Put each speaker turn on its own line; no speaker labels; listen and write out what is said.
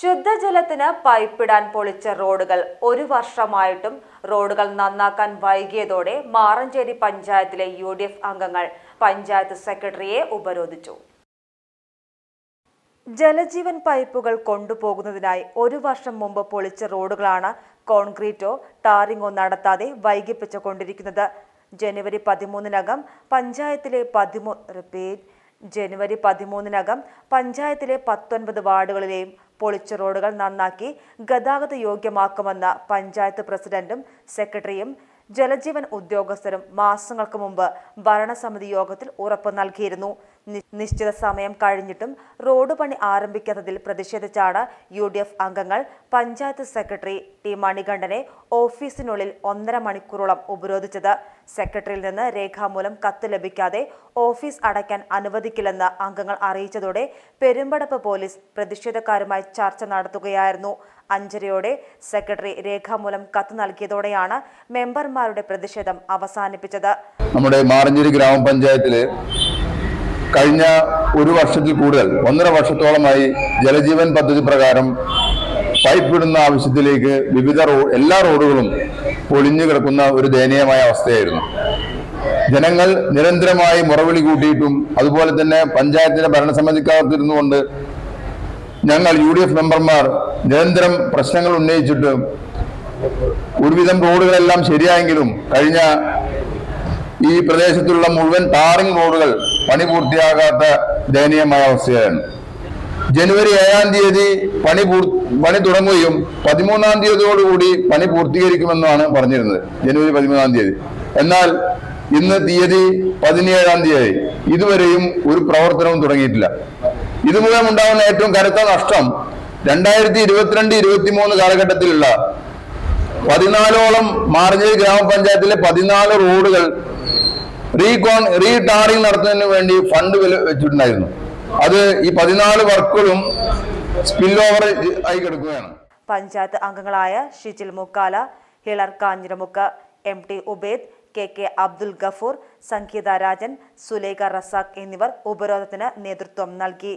ശുദ്ധജലത്തിന് പൈപ്പിടാൻ പൊളിച്ച റോഡുകൾ ഒരു വർഷമായിട്ടും റോഡുകൾ നന്നാക്കാൻ വൈകിയതോടെ മാറഞ്ചേരി പഞ്ചായത്തിലെ യു ഡി എഫ് അംഗങ്ങൾ പഞ്ചായത്ത് സെക്രട്ടറിയെ ഉപരോധിച്ചു. ജലജീവൻ പൈപ്പുകൾ കൊണ്ടുപോകുന്നതിനായി ഒരു വർഷം മുമ്പ് പൊളിച്ച റോഡുകളാണ് കോൺക്രീറ്റോ ടാറിങ്ങോ നടത്താതെ വൈകിപ്പിച്ചുകൊണ്ടിരിക്കുന്നത്. ജനുവരി പതിമൂന്നിനകം പഞ്ചായത്തിലെ പതിമൂന്ന് റിപ്പീറ്റ് ജനുവരി പതിമൂന്നിനകം പഞ്ചായത്തിലെ പത്തൊൻപത് വാർഡുകളിലെയും പൊളിച്ച റോഡുകൾ നന്നാക്കി ഗതാഗത യോഗ്യമാക്കുമെന്ന് പഞ്ചായത്ത് പ്രസിഡന്റും സെക്രട്ടറിയും ജലജീവൻ ഉദ്യോഗസ്ഥരും മാസങ്ങൾക്ക് മുമ്പ് ഭരണസമിതി യോഗത്തിൽ ഉറപ്പ് നൽകിയിരുന്നു. നിശ്ചിത സമയം കഴിഞ്ഞിട്ടും റോഡ് പണി ആരംഭിക്കാത്തതിൽ പ്രതിഷേധിച്ചാണ് യു ഡി എഫ് അംഗങ്ങൾ പഞ്ചായത്ത് സെക്രട്ടറി ടി മണികണ്ഠനെ ഓഫീസിനുള്ളിൽ ഒന്നര മണിക്കൂറോളം ഉപരോധിച്ചത്. സെക്രട്ടറിയിൽ നിന്ന് രേഖാമൂലം കത്ത് ലഭിക്കാതെ ഓഫീസ് അടയ്ക്കാൻ അനുവദിക്കില്ലെന്ന് അംഗങ്ങൾ അറിയിച്ചതോടെ പെരുമ്പടപ്പ് പോലീസ് പ്രതിഷേധക്കാരുമായി ചർച്ച നടത്തുകയായിരുന്നു. അഞ്ചരയോടെ സെക്രട്ടറി രേഖാമൂലം കത്ത് നൽകിയതോടെയാണ് മെമ്പർമാരുടെ പ്രതിഷേധം അവസാനിപ്പിച്ചത്.
നമ്മുടെ മാറഞ്ചേരി ഗ്രാമപഞ്ചായത്തിൽ കഴിഞ്ഞ ഒരു വർഷത്തിൽ കൂടുതൽ ഒന്നര വർഷത്തോളമായി ജലജീവൻ പദ്ധതി പ്രകാരം പൈപ്പ് ഇടുന്ന ആവശ്യത്തിലേക്ക് വിവിധ റോ എല്ലാ റോഡുകളും പൊളിഞ്ഞു കിടക്കുന്ന ഒരു ദയനീയമായ അവസ്ഥയായിരുന്നു. ജനങ്ങൾ നിരന്തരമായി മുറവിളി കൂട്ടിയിട്ടും അതുപോലെ തന്നെ പഞ്ചായത്തിന്റെ ഭരണസമിതിക്കകത്തിരുന്നുകൊണ്ട് ഞങ്ങൾ യു ഡി എഫ് മെമ്പർമാർ നിരന്തരം പ്രശ്നങ്ങൾ ഉന്നയിച്ചിട്ട് ഒരുവിധം റോഡുകളെല്ലാം ശരിയായെങ്കിലും കഴിഞ്ഞ ഈ പ്രദേശത്തുള്ള മുഴുവൻ ടാറിംഗ് റോഡുകൾ പണി പൂർത്തിയാകാത്ത ദയനീയമായ അവസ്ഥയാണ്. ജനുവരി ഏഴാം തീയതി പണി പൂർ പണി തുടങ്ങുകയും പതിമൂന്നാം തീയതിയോടുകൂടി പണി പൂർത്തീകരിക്കുമെന്നാണ് പറഞ്ഞിരുന്നത് ജനുവരി പതിമൂന്നാം തീയതി. എന്നാൽ ഇന്ന് തീയതി പതിനേഴാം തീയതി. ഇതുവരെയും ഒരു പ്രവർത്തനവും തുടങ്ങിയിട്ടില്ല. ഇതുമൂലം ഉണ്ടാകുന്ന ഏറ്റവും കരുത്ത നഷ്ടം രണ്ടായിരത്തി ഇരുപത്തിരണ്ട് ഇരുപത്തിമൂന്ന് കാലഘട്ടത്തിലുള്ള പതിനാലോളം മാർജരി ഗ്രാമപഞ്ചായത്തിലെ പതിനാല് റോഡുകൾ റീകോൺ റീ ടാറിംഗ് നടത്തുന്നതിന് വേണ്ടി ഫണ്ട് വെച്ചിട്ടുണ്ടായിരുന്നു. അത് ഈ പതിനാല് വർക്കുകളും സ്പിൽ ഓവർ ആയി കിടക്കുകയാണ്.
പഞ്ചായത്ത് അംഗങ്ങളായ Shijil Mukkala Hilar Kanjiramukku M T Ubaid K K Abdul Gafoor Sangeetha Rajan Sulekha Razak എന്നിവർ ഉപരോധത്തിന് നേതൃത്വം നൽകി.